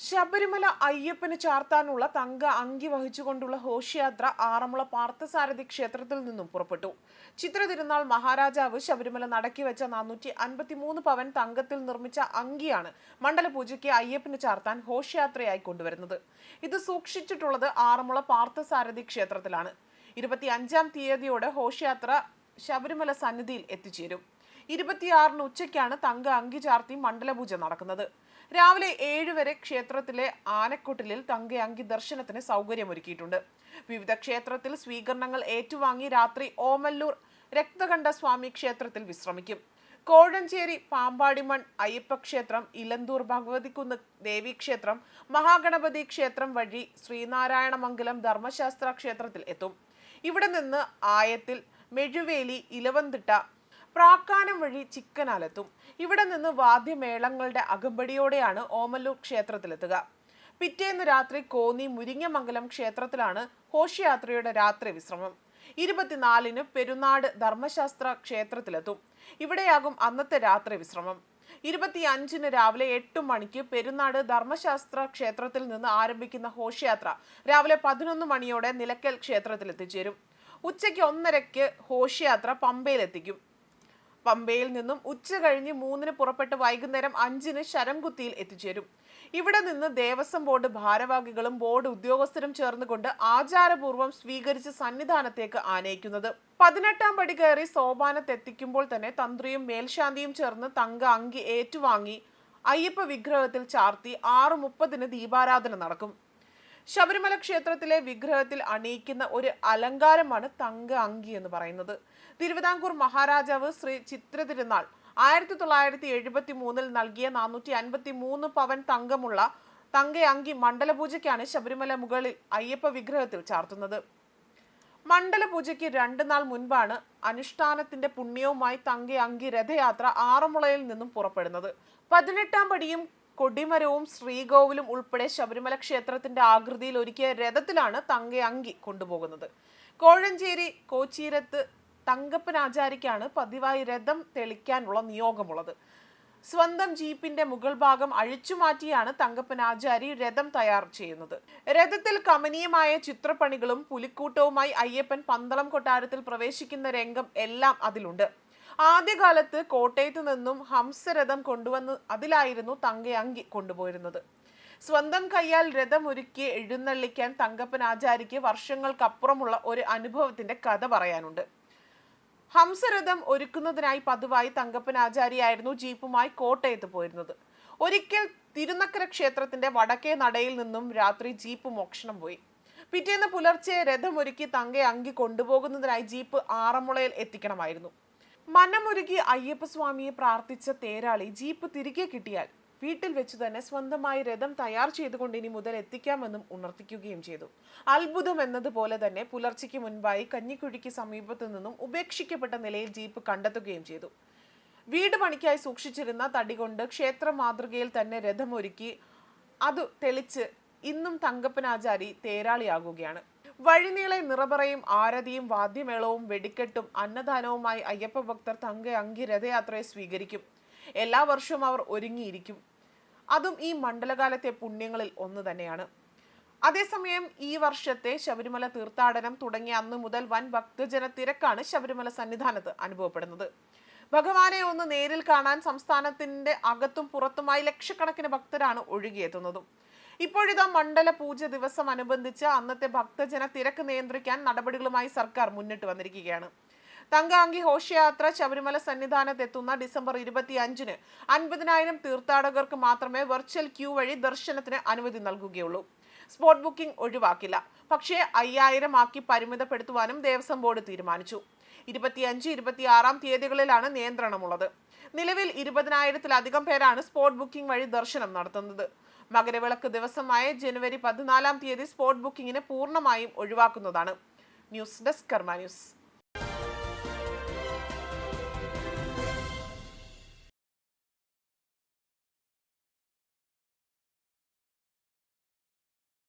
ശബരിമല അയ്യപ്പന് ചാർത്താനുള്ള തങ്ക അങ്കി വഹിച്ചുകൊണ്ടുള്ള ഘോഷയാത്ര ആറന്മുള പാർത്ഥസാരഥി ക്ഷേത്രത്തിൽ നിന്നും പുറപ്പെട്ടു. ചിത്ര തിരുനാൾ മഹാരാജാവ് ശബരിമല നടക്കി വെച്ച നാനൂറ്റി അൻപത്തിമൂന്ന് പവൻ തങ്കത്തിൽ നിർമ്മിച്ച അങ്കിയാണ് മണ്ഡലപൂജയ്ക്ക് അയ്യപ്പന് ചാർത്താൻ ഘോഷയാത്രയായി കൊണ്ടുവരുന്നത്. ഇത് സൂക്ഷിച്ചിട്ടുള്ളത് ആറന്മുള പാർത്ഥസാരഥി ക്ഷേത്രത്തിലാണ്. ഇരുപത്തി അഞ്ചാം തീയതിയോടെ ഘോഷയാത്ര ശബരിമല സന്നിധിയിൽ എത്തിച്ചേരും. ഇരുപത്തിയാറിന് ഉച്ചയ്ക്കാണ് തങ്ക അങ്കി ചാർത്തി മണ്ഡലപൂജ നടക്കുന്നത്. രാവിലെ ഏഴ് വരെ ക്ഷേത്രത്തിലെ ആനക്കൊട്ടിലിൽ തങ്ക അങ്കി ദർശനത്തിന് സൗകര്യമൊരുക്കിയിട്ടുണ്ട്. വിവിധ ക്ഷേത്രത്തിൽ സ്വീകരണങ്ങൾ ഏറ്റുവാങ്ങി രാത്രി ഓമല്ലൂർ രക്തകണ്ഠ സ്വാമി ക്ഷേത്രത്തിൽ വിശ്രമിക്കും. കോഴഞ്ചേരി പാമ്പാടിമൺ അയ്യപ്പക്ഷേത്രം ഇലന്തൂർ ഭഗവതിക്കുന്ന് ദേവീക്ഷേത്രം മഹാഗണപതി ക്ഷേത്രം വഴി ശ്രീനാരായണമംഗലം ധർമ്മശാസ്ത്ര ക്ഷേത്രത്തിൽ എത്തും. ഇവിടെ നിന്ന് ആയത്തിൽ മെഴുവേലി ഇലവന്തിട്ട പ്രാക്കാനം വഴി ചിക്കനാലെത്തും ഇവിടെ നിന്ന് വാദ്യമേളങ്ങളുടെ അകമ്പടിയോടെയാണ് ഓമല്ലൂർ ക്ഷേത്രത്തിലെത്തുക. പിറ്റേന്ന് രാത്രി കോന്നി മുരിങ്ങമംഗലം ക്ഷേത്രത്തിലാണ് ഘോഷയാത്രയുടെ രാത്രി വിശ്രമം. ഇരുപത്തിനാലിന് പെരുന്നാട് ധർമ്മശാസ്ത്ര ക്ഷേത്രത്തിലെത്തും. ഇവിടെയാകും അന്നത്തെ രാത്രി വിശ്രമം. ഇരുപത്തിയഞ്ചിന് രാവിലെ എട്ട് മണിക്ക് പെരുന്നാട് ധർമ്മശാസ്ത്ര ക്ഷേത്രത്തിൽ നിന്ന് ആരംഭിക്കുന്ന ഘോഷയാത്ര രാവിലെ പതിനൊന്ന് മണിയോടെ നിലയ്ക്കൽ ക്ഷേത്രത്തിൽ എത്തിച്ചേരും ഉച്ചയ്ക്ക് ഒന്നരയ്ക്ക് ഘോഷയാത്ര പമ്പയിലെത്തിക്കും. പമ്പയിൽ നിന്നും ഉച്ച കഴിഞ്ഞ് മൂന്നിന് പുറപ്പെട്ട് വൈകുന്നേരം അഞ്ചിന് ശരംകുത്തിയിൽ എത്തിച്ചേരും. ഇവിടെ നിന്ന് ദേവസ്വം ബോർഡ് ഭാരവാഹികളും ബോർഡ് ഉദ്യോഗസ്ഥരും ചേർന്നുകൊണ്ട് ആചാരപൂർവം സ്വീകരിച്ച് സന്നിധാനത്തേക്ക് ആനയിക്കുന്നത്. പതിനെട്ടാം പടി കയറി സോപാനത്തെത്തിക്കുമ്പോൾ തന്നെ തന്ത്രിയും മേൽശാന്തിയും ചേർന്ന് തങ്ക അങ്കി ഏറ്റുവാങ്ങി. അയ്യപ്പ വിഗ്രഹത്തിൽ ചാർത്തി ആറ് മുപ്പതിന് ദീപാരാധന നടക്കും. ശബരിമല ക്ഷേത്രത്തിലെ വിഗ്രഹത്തിൽ അണിയിക്കുന്ന ഒരു അലങ്കാരമാണ് തങ്ക അങ്കി എന്ന് പറയുന്നത്. തിരുവിതാംകൂർ മഹാരാജാവ് ശ്രീ ചിത്ര തിരുനാൾ ആയിരത്തി തൊള്ളായിരത്തി എഴുപത്തി മൂന്നിൽ നൽകിയ നാനൂറ്റി അൻപത്തി മൂന്ന് പവൻ തങ്കമുള്ള തങ്ക അങ്കി മണ്ഡലപൂജയ്ക്കാണ് ശബരിമല മുകളിൽ അയ്യപ്പ വിഗ്രഹത്തിൽ ചാർത്തുന്നത്. മണ്ഡലപൂജയ്ക്ക് രണ്ട് നാൾ മുൻപാണ് അനുഷ്ഠാനത്തിന്റെ പുണ്യവുമായി തങ്ക അങ്കി രഥയാത്ര ആറന്മുളയിൽ നിന്നും പുറപ്പെടുന്നത്. പതിനെട്ടാം പടിയും കൊടിമരവും ശ്രീകോവിലും ഉൾപ്പെടെ ശബരിമല ക്ഷേത്രത്തിന്റെ ആകൃതിയിൽ ഒരുക്കിയ രഥത്തിലാണ് തങ്ക അങ്കി കൊണ്ടുപോകുന്നത്. കോഴഞ്ചേരി കോച്ചീരത്ത് തങ്കപ്പൻ ആചാരിക്കാണ് പതിവായി രഥം തെളിക്കാനുള്ള നിയോഗമുള്ളത്. സ്വന്തം ജീപ്പിന്റെ മുകൾ ഭാഗം അഴിച്ചുമാറ്റിയാണ് തങ്കപ്പൻ ആചാരി രഥം തയ്യാർ ചെയ്യുന്നത്. രഥത്തിൽ കമനീയമായ ചിത്രപ്പണികളും പുലിക്കൂട്ടവുമായി അയ്യപ്പൻ പന്തളം കൊട്ടാരത്തിൽ പ്രവേശിക്കുന്ന രംഗം എല്ലാം അതിലുണ്ട്. ആദ്യകാലത്ത് കോട്ടയത്ത് നിന്നും ഹംസരഥം കൊണ്ടുവന്ന് അതിലായിരുന്നു തങ്കയങ്കി കൊണ്ടുപോയിരുന്നത്. സ്വന്തം കയ്യാൽ രഥം ഒരുക്കി എഴുന്നള്ളിക്കാൻ തങ്കപ്പൻ ആചാരിക്ക് വർഷങ്ങൾക്കപ്പുറമുള്ള ഒരു അനുഭവത്തിന്റെ കഥ പറയാനുണ്ട്. ഹംസരഥം ഒരുക്കുന്നതിനായി പതിവായി തങ്കപ്പൻ ആചാരിയായിരുന്നു ജീപ്പുമായി കോട്ടയത്ത് പോയിരുന്നത്. ഒരിക്കൽ തിരുനക്കര ക്ഷേത്രത്തിന്റെ വടക്കേ നടയിൽ നിന്നും രാത്രി ജീപ്പ് മോക്ഷണം പോയി. പിറ്റേന്ന് പുലർച്ചെ രഥമൊരുക്കി തങ്ക അങ്കി കൊണ്ടുപോകുന്നതിനായി ജീപ്പ് ആറന്മുളയിൽ എത്തിക്കണമായിരുന്നു. മനമൊരുക്കി അയ്യപ്പസ്വാമിയെ പ്രാർത്ഥിച്ച തേരാളി ജീപ്പ് തിരികെ കിട്ടിയാൽ വീട്ടിൽ വെച്ച് തന്നെ സ്വന്തമായി രഥം തയ്യാർ ചെയ്തുകൊണ്ട് ഇനി മുതൽ എത്തിക്കാമെന്നും ഉണർത്തിക്കുകയും ചെയ്തു. അത്ഭുതം എന്നതുപോലെ തന്നെ പുലർച്ചയ്ക്ക് മുൻപായി കഞ്ഞിക്കുഴിക്ക് സമീപത്തു നിന്നും ഉപേക്ഷിക്കപ്പെട്ട നിലയിൽ ജീപ്പ് കണ്ടെത്തുകയും ചെയ്തു. വീട് പണിക്കായി സൂക്ഷിച്ചിരുന്ന തടി കൊണ്ട് ക്ഷേത്ര മാതൃകയിൽ തന്നെ രഥമൊരുക്കി അത് തെളിച്ച് ഇന്നും തങ്കപ്പനാചാരി തേരാളിയാകുകയാണ്. വഴിനീളെ നിറപറയും ആരതിയും വാദ്യമേളവും വെടിക്കെട്ടും അന്നദാനവുമായി അയ്യപ്പ ഭക്തർ തങ്ക അങ്കി രഥയാത്രയെ സ്വീകരിക്കും. എല്ലാ വർഷവും അവർ ഒരുങ്ങിയിരിക്കും. അതും ഈ മണ്ഡലകാലത്തെ പുണ്യങ്ങളിൽ ഒന്ന് തന്നെയാണ്. അതേസമയം ഈ വർഷത്തെ ശബരിമല തീർത്ഥാടനം തുടങ്ങിയ അന്ന് മുതൽ വൻ ഭക്തജന തിരക്കാണ് ശബരിമല സന്നിധാനത്ത് അനുഭവപ്പെടുന്നത്. ഭഗവാനെ ഒന്ന് നേരിൽ കാണാൻ സംസ്ഥാനത്തിന്റെ അകത്തും പുറത്തുമായി ലക്ഷക്കണക്കിന് ഭക്തരാണ് ഒഴുകിയെത്തുന്നതും. ഇപ്പോഴിതാ മണ്ഡല പൂജ ദിവസം അനുബന്ധിച്ച് അന്നത്തെ ഭക്തജന തിരക്ക് നിയന്ത്രിക്കാൻ നടപടികളുമായി സർക്കാർ മുന്നിട്ട് വന്നിരിക്കുകയാണ്. തങ്കാങ്കി ഘോഷയാത്ര ശബരിമല സന്നിധാനത്തെത്തുന്ന ഡിസംബർ ഇരുപത്തി അഞ്ചിന് അൻപതിനായിരം തീർത്ഥാടകർക്ക് മാത്രമേ വെർച്വൽ ക്യൂ വഴി ദർശനത്തിന് അനുമതി നൽകുകയുള്ളൂ. Spot booking ഒഴിവാക്കില്ല. പക്ഷേ അയ്യായിരം ആക്കി പരിമിതപ്പെടുത്തുവാനും ദേവസ്വം ബോർഡ് തീരുമാനിച്ചു. ഇരുപത്തിയഞ്ച് ഇരുപത്തിയാറാം തീയതികളിലാണ് നിയന്ത്രണമുള്ളത്. നിലവിൽ ഇരുപതിനായിരത്തിലധികം പേരാണ് സ്പോട്ട് ബുക്കിംഗ് വഴി ദർശനം നടത്തുന്നത്. മകരവിളക്ക് ദിവസമായ ജനുവരി പതിനാലാം തീയതി സ്പോട്ട് ബുക്കിംഗിന് പൂർണമായും ഒഴിവാക്കുന്നതാണ്. News desk Karma news.